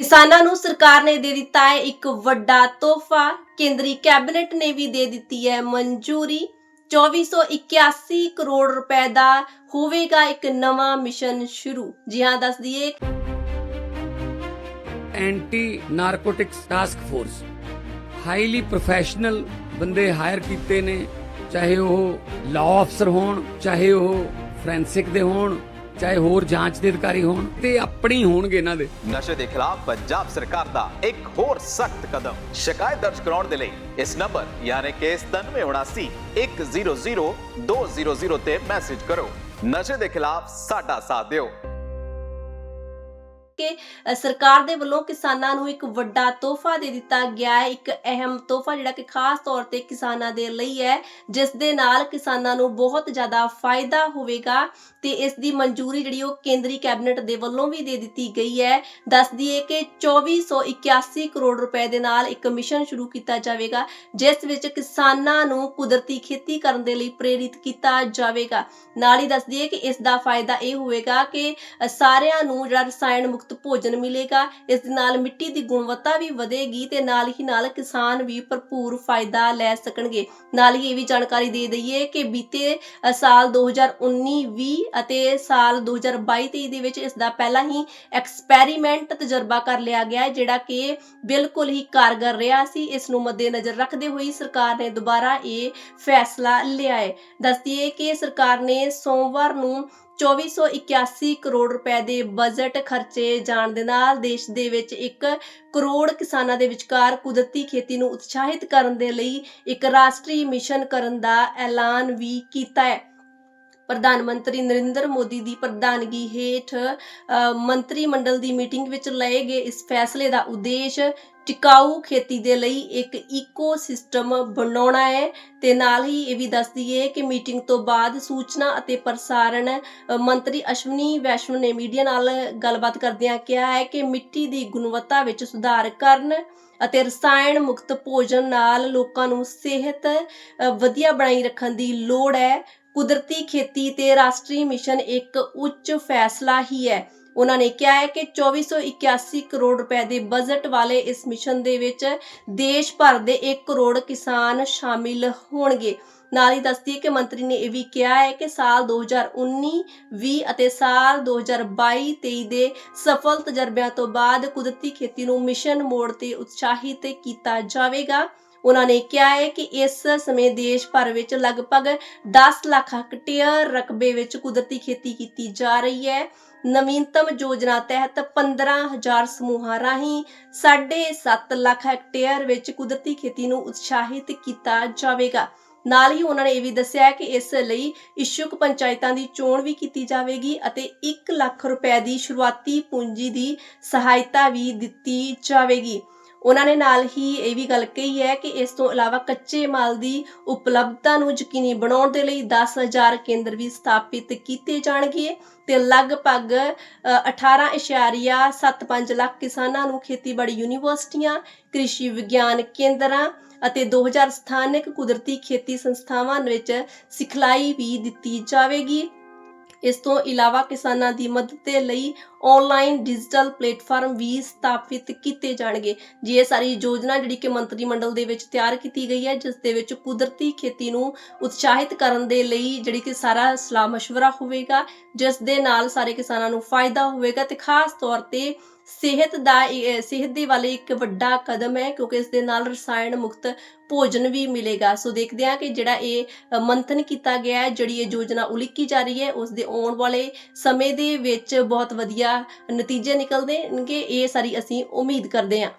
ਕਿਸਾਨਾਂ ਨੂੰ ਸਰਕਾਰ ਨੇ ਦੇ ਦਿੱਤਾ ਹੈ ਇੱਕ ਵੱਡਾ ਤੋਹਫਾ। ਕੇਂਦਰੀ ਕੈਬਨਿਟ ਨੇ ਵੀ ਦੇ ਦਿੱਤੀ ਹੈ ਮਨਜ਼ੂਰੀ। 2481 ਕਰੋੜ ਰੁਪਏ ਦਾ ਹੋਵੇਗਾ ਇੱਕ ਨਵਾਂ ਮਿਸ਼ਨ ਸ਼ੁਰੂ। ਜੀ ਹਾਂ, ਦੱਸ ਦਈਏ। Anti narcotics task force. Highly professional ਬੰਦੇ ਹਾਇਰ ਕੀਤੇ ਨੇ, ਚਾਹੇ ਉਹ ਲਾਅ ਅਫਸਰ ਹੋਣ, ਚਾਹੇ ਉਹ ਫੋਰੈਂਸਿਕ ਦੇ ਹੋਣ ਚਾਹੇ ਹੋਰ ਜਾਂਚ ਦੇ ਅਧਿਕਾਰੀ ਹੋਣ ਤੇ ਆਪਣੀ ਹੋਣਗੇ ਇਹਨਾਂ ਦੇ। ਨਸ਼ੇ ਦੇ ਖਿਲਾਫ ਪੰਜਾਬ ਸਰਕਾਰ ਦਾ ਇੱਕ ਹੋਰ ਸਖਤ ਕਦਮ। ਸ਼ਿਕਾਇਤ ਦਰਜ ਕਰਾਉਣ ਦੇ ਲਈ ਇਸ ਨੰਬਰ ਯਾਨੀ ਕਿ 9779 100 200 ਤੇ ਮੈਸੇਜ ਕਰੋ। ਨਸ਼ੇ ਦੇ ਖਿਲਾਫ ਸਾਡਾ ਸਾਥ ਦਿਓ। ਕਿ ਸਰਕਾਰ ਦੇ ਵੱਲੋਂ ਕਿਸਾਨਾਂ ਨੂੰ ਇੱਕ ਵੱਡਾ ਤੋਹਫਾ ਦੇ ਦਿੱਤਾ ਗਿਆ ਹੈ, ਇੱਕ ਅਹਿਮ ਤੋਹਫਾ ਜਿਹੜਾ ਕਿ ਖਾਸ ਤੌਰ ਤੇ ਕਿਸਾਨਾਂ ਦੇ ਲਈ ਹੈ, ਜਿਸ ਦੇ ਨਾਲ ਕਿਸਾਨਾਂ ਨੂੰ ਬਹੁਤ ਜ਼ਿਆਦਾ ਫਾਇਦਾ ਹੋਵੇਗਾ ਤੇ ਇਸ ਦੀ ਮਨਜ਼ੂਰੀ ਜਿਹੜੀ ਉਹ ਕੇਂਦਰੀ ਕੈਬਨਿਟ ਦੇ ਵੱਲੋਂ ਵੀ ਦੇ ਦਿੱਤੀ ਗਈ ਹੈ। ਦੱਸ ਦਈਏ ਕਿ 2481 ਕਰੋੜ ਰੁਪਏ ਦੇ ਨਾਲ ਇੱਕ ਮਿਸ਼ਨ ਸ਼ੁਰੂ ਕੀਤਾ ਜਾਵੇਗਾ, ਜਿਸ ਵਿੱਚ ਕਿਸਾਨਾਂ ਨੂੰ ਕੁਦਰਤੀ ਖੇਤੀ ਕਰਨ ਦੇ ਲਈ ਪ੍ਰੇਰਿਤ ਕੀਤਾ ਜਾਵੇਗਾ। ਨਾਲ ਹੀ ਦੱਸ ਦਈਏ ਕਿ ਇਸ ਦਾ ਫਾਇਦਾ ਇਹ ਹੋਵੇਗਾ ਕਿ ਸਾਰਿਆਂ ਨੂੰ ਜਿਹੜਾ ਰਸਾਇਣ ਮੁਕਤ ਭੋਜਨ ਮਿਲੇਗਾ, ਇਸ ਦੇ ਨਾਲ ਮਿੱਟੀ ਦੀ ਗੁਣਵੱਤਾ ਵੀ ਵਧੇਗੀ ਤੇ ਨਾਲ ਹੀ ਨਾਲ ਕਿਸਾਨ ਵੀ ਭਰਪੂਰ ਫਾਇਦਾ ਲੈ ਸਕਣਗੇ। ਨਾਲ ਹੀ ਇਹ ਵੀ ਜਾਣਕਾਰੀ ਦੇ ਦਈਏ ਕਿ ਬੀਤੇ ਸਾਲ 2019-20 ਅਤੇ ਸਾਲ 2022-23 ਦੇ ਵਿੱਚ ਇਸ ਦਾ ਪਹਿਲਾਂ ਹੀ ਐਕਸਪੈਰੀਮੈਂਟ ਤਜਰਬਾ ਕਰ ਲਿਆ ਗਿਆ ਹੈ, ਜਿਹੜਾ ਕਿ ਬਿਲਕੁਲ ਹੀ ਕਾਰਗਰ ਰਿਹਾ ਸੀ। ਇਸ ਨੂੰ ਮੱਦੇਨਜ਼ਰ ਰੱਖਦੇ ਹੋਏ ਸਰਕਾਰ ਨੇ ਦੁਬਾਰਾ ਇਹ ਫੈਸਲਾ ਲਿਆ ਹੈ। ਦੱਸਦੀਏ ਕਿ ਸਰਕਾਰ ਨੇ ਸੋਮਵਾਰ ਨੂੰ 2481 ਕਰੋੜ ਰੁਪਏ ਦੇ ਬਜਟ ਖਰਚੇ ਜਾਣ ਦੇ ਨਾਲ ਦੇਸ਼ ਦੇ ਵਿੱਚ ਇੱਕ ਕਰੋੜ ਕਿਸਾਨਾਂ ਦੇ ਵਿਚਕਾਰ ਕੁਦਰਤੀ ਖੇਤੀ ਨੂੰ ਉਤਸ਼ਾਹਿਤ ਕਰਨ ਦੇ ਲਈ ਇੱਕ ਰਾਸ਼ਟਰੀ ਮਿਸ਼ਨ ਕਰਨ ਦਾ ਐਲਾਨ ਵੀ ਕੀਤਾ ਹੈ। ਪ੍ਰਧਾਨ ਮੰਤਰੀ ਨਰਿੰਦਰ ਮੋਦੀ ਦੀ ਪ੍ਰਧਾਨਗੀ ਹੇਠ ਮੰਤਰੀ ਮੰਡਲ ਦੀ ਮੀਟਿੰਗ ਵਿੱਚ ਲਏ ਗਏ ਇਸ ਫੈਸਲੇ ਦਾ ਉਦੇਸ਼ ਟਿਕਾਊ ਖੇਤੀ ਦੇ ਲਈ ਇੱਕ ਇਕੋਸਿਸਟਮ ਬਣਾਉਣਾ ਹੈ ਤੇ ਨਾਲ ਹੀ ਇਹ ਵੀ ਦੱਸ ਦਈਏ ਕਿ ਮੀਟਿੰਗ ਤੋਂ ਬਾਅਦ ਸੂਚਨਾ ਅਤੇ ਪ੍ਰਸਾਰਣ ਮੰਤਰੀ ਅਸ਼ਵਨੀ ਵੈਸ਼ਨੂ ਨੇ ਮੀਡੀਆ ਨਾਲ ਗੱਲਬਾਤ ਕਰਦਿਆਂ ਕਿਹਾ ਹੈ ਕਿ ਮਿੱਟੀ ਦੀ ਗੁਣਵੱਤਾ ਵਿੱਚ ਸੁਧਾਰ ਕਰਨ ਅਤੇ ਰਸਾਇਣ ਮੁਕਤ ਭੋਜਨ ਨਾਲ ਲੋਕਾਂ ਨੂੰ ਸਿਹਤ ਵਧੀਆ ਬਣਾਈ ਰੱਖਣ ਦੀ ਲੋੜ ਹੈ। ਕੁਦਰਤੀ ਖੇਤੀ ਤੇ ਰਾਸ਼ਟਰੀ ਮਿਸ਼ਨ ਇੱਕ ਉੱਚ ਫੈਸਲਾ ਹੀ ਹੈ। ਉਹਨਾਂ ਨੇ ਕਿਹਾ ਹੈ ਕਿ 2481 ਕਰੋੜ ਰੁਪਏ ਦੇ ਬਜਟ ਵਾਲੇ ਇਸ ਮਿਸ਼ਨ ਦੇ ਵਿੱਚ ਦੇਸ਼ ਭਰ ਦੇ 1 ਕਰੋੜ ਕਿਸਾਨ ਸ਼ਾਮਿਲ ਹੋਣਗੇ। ਨਾਲ ਹੀ ਦੱਸਦੀ ਹੈ ਕਿ ਮੰਤਰੀ ਨੇ ਇਹ ਵੀ ਕਿਹਾ ਹੈ ਕਿ ਸਾਲ 2019 20 ਅਤੇ ਸਾਲ 2022 23 ਦੇ ਸਫਲ ਤਜਰਬਿਆਂ ਤੋਂ ਬਾਅਦ ਕੁਦਰਤੀ ਖੇਤੀ ਨੂੰ ਮਿਸ਼ਨ ਮੋੜ ਤੇ ਉਤਸ਼ਾਹਿਤ ਕੀਤਾ ਜਾਵੇਗਾ। ਉਹਨਾਂ ਨੇ ਕਿਹਾ ਹੈ ਕਿ ਇਸ ਸਮੇਂ ਦੇਸ਼ ਭਰ ਵਿੱਚ ਲਗਭਗ 10 ਲੱਖ ਹੈਕਟੇਅਰ ਰਕਬੇ ਵਿੱਚ ਕੁਦਰਤੀ ਖੇਤੀ ਕੀਤੀ ਜਾ ਰਹੀ ਹੈ। ਨਵੀਨਤਮ ਯੋਜਨਾ ਤਹਿਤ 15000 ਸਮੂਹਾਂ ਰਾਹੀਂ 7.5 ਲੱਖ ਹੈਕਟੇਅਰ ਵਿੱਚ ਕੁਦਰਤੀ ਖੇਤੀ ਨੂੰ ਉਤਸ਼ਾਹਿਤ ਕੀਤਾ ਜਾਵੇਗਾ। ਨਾਲ ਹੀ ਉਹਨਾਂ ਨੇ ਇਹ ਵੀ ਦੱਸਿਆ ਕਿ ਇਸ ਲਈ ਇਸ਼ੂਕ ਪੰਚਾਇਤਾਂ ਦੀ ਚੋਣ ਵੀ ਕੀਤੀ ਜਾਵੇਗੀ ਅਤੇ 1 ਲੱਖ ਰੁਪਏ ਦੀ ਸ਼ੁਰੂਆਤੀ ਪੂੰਜੀ ਦੀ ਸਹਾਇਤਾ ਵੀ ਦਿੱਤੀ ਜਾਵੇਗੀ। ਉਹਨਾਂ ਨੇ ਨਾਲ ਹੀ ਇਹ ਵੀ ਗੱਲ ਕਹੀ ਹੈ ਕਿ ਇਸ ਤੋਂ ਇਲਾਵਾ ਕੱਚੇ ਮਾਲ ਦੀ ਉਪਲਬਧਤਾ ਨੂੰ ਯਕੀਨੀ ਬਣਾਉਣ ਦੇ ਲਈ 10000 ਕੇਂਦਰ ਵੀ ਸਥਾਪਿਤ ਕੀਤੇ ਜਾਣਗੇ ਤੇ ਲਗਭਗ ਅ, 18.75 ਲੱਖ ਕਿਸਾਨਾਂ ਨੂੰ ਖੇਤੀਬਾੜੀ ਯੂਨੀਵਰਸਿਟੀਆਂ ਕ੍ਰਿਸ਼ੀ ਵਿਗਿਆਨ ਕੇਂਦਰਾਂ ਅਤੇ 2000 ਸਥਾਨਕ ਕੁਦਰਤੀ ਖੇਤੀ ਸੰਸਥਾਵਾਂ ਵਿੱਚ ਸਿਖਲਾਈ ਵੀ ਦਿੱਤੀ ਜਾਵੇਗੀ। ਇਸ ਤੋਂ ਇਲਾਵਾ ਕਿਸਾਨਾਂ ਦੀ ਮਦਦ ਦੇ ਲਈ ਆਨਲਾਈਨ ਡਿਜੀਟਲ ਪਲੇਟਫਾਰਮ ਵੀ ਸਥਾਪਿਤ ਕੀਤੇ ਜਾਣਗੇ। ਜੀ ਇਹ ਸਾਰੀ ਯੋਜਨਾ ਜਿਹੜੀ ਕਿ ਮੰਤਰੀ ਮੰਡਲ ਦੇ ਵਿੱਚ ਤਿਆਰ ਕੀਤੀ ਗਈ ਹੈ, ਜਿਸ ਦੇ ਵਿੱਚ ਕੁਦਰਤੀ ਖੇਤੀ ਨੂੰ ਉਤਸ਼ਾਹਿਤ ਕਰਨ ਦੇ ਲਈ ਜਿਹੜੀ ਕਿ ਸਾਰਾ ਸਲਾਹ مشਵਰਾ ਹੋਵੇਗਾ, ਜਿਸ ਦੇ ਨਾਲ ਸਾਰੇ ਕਿਸਾਨਾਂ ਨੂੰ ਫਾਇਦਾ ਹੋਵੇਗਾ ਤੇ ਖਾਸ ਤੌਰ ਤੇ ਸਿਹਤ ਦਾ ਸਿਹਤ ਦੇ ਵਾਲੇ ਇੱਕ ਵੱਡਾ ਕਦਮ ਹੈ, ਕਿਉਂਕਿ ਇਸ ਦੇ ਨਾਲ ਰਸਾਇਣ ਮੁਕਤ ਭੋਜਨ ਵੀ ਮਿਲੇਗਾ। ਸੋ ਦੇਖਦੇ ਹਾਂ ਕਿ ਜਿਹੜਾ ਇਹ ਮੰਥਨ ਕੀਤਾ ਗਿਆ ਹੈ, ਜਿਹੜੀ ਇਹ ਯੋਜਨਾ ਉਲੀਕੀ ਜਾ ਰਹੀ ਹੈ, ਉਸ ਦੇ ਆਉਣ ਵਾਲੇ ਸਮੇਂ ਦੇ ਵਿੱਚ ਬਹੁਤ ਵਧੀਆ ਨਤੀਜੇ ਨਿਕਲਦੇ ਨਿਕਲਣਗੇ ਇਹ ਸਾਰੀ ਅਸੀਂ ਉਮੀਦ ਕਰਦੇ ਹਾਂ।